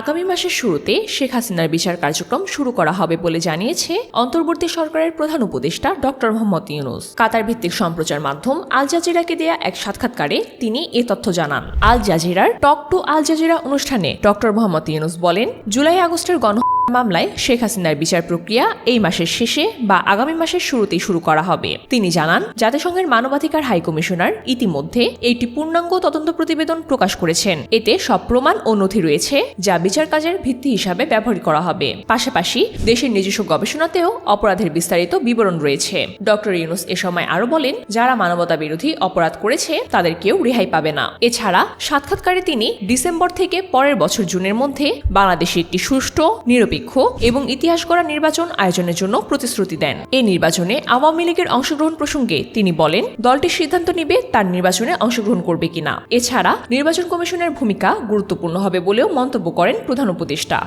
আগামী মাসের শুরুতে শেখ হাসিনার বিচার কার্যক্রম শুরু করা হবে বলে জানিয়েছে অন্তর্বর্তী সরকারের প্রধান উপদেষ্টা ডক্টর মোহাম্মদ ইউনুস। কাতার ভিত্তিক সম্প্রচার মাধ্যম আল জাজিরাকে দেয়া এক সাক্ষাৎকারে তিনি এ তথ্য জানান। আল জাজিরার টক টু আল জাজিরা অনুষ্ঠানে ডক্টর মোহাম্মদ ইউনুস বলেন, জুলাই আগস্টের গণ মামলায় শেখ হাসিনার বিচার প্রক্রিয়া এই মাসের শেষে বা আগামী মাসের শুরুতেই শুরু করা হবে। তিনি জানান, জাতিসংঘের মানবাধিকার হাইকমিশনার ইতিমধ্যে একটি পূর্ণাঙ্গ তদন্ত প্রতিবেদন প্রকাশ করেছেন। এতে সব প্রমাণ ও নথি রয়েছে যা বিচার কাজের ভিত্তি হিসাবে ব্যবহার করা হবে। পাশাপাশি দেশের নিজস্ব গবেষণাতেও অপরাধের বিস্তারিত বিবরণ রয়েছে। ডক্টর ইউনুস এ সময় আরও বলেন, যারা মানবতা বিরোধী অপরাধ করেছে, তাদের কেউ রেহাই পাবে না। এছাড়া সাক্ষাৎকারে তিনি ডিসেম্বর থেকে পরের বছর জুনের মধ্যে বাংলাদেশে একটি সুষ্ঠু নিরপেক্ষ এবং ইতিহাস গড়া নির্বাচন আয়োজনের জন্য প্রতিশ্রুতি দেন। এই নির্বাচনে আওয়ামী লীগের অংশগ্রহণ প্রসঙ্গে তিনি বলেন, দলটি সিদ্ধান্ত নিবে তার নির্বাচনে অংশগ্রহণ করবে কিনা। এছাড়া নির্বাচন কমিশনের ভূমিকা গুরুত্বপূর্ণ হবে বলেও মন্তব্য করেন প্রধান উপদেষ্টা।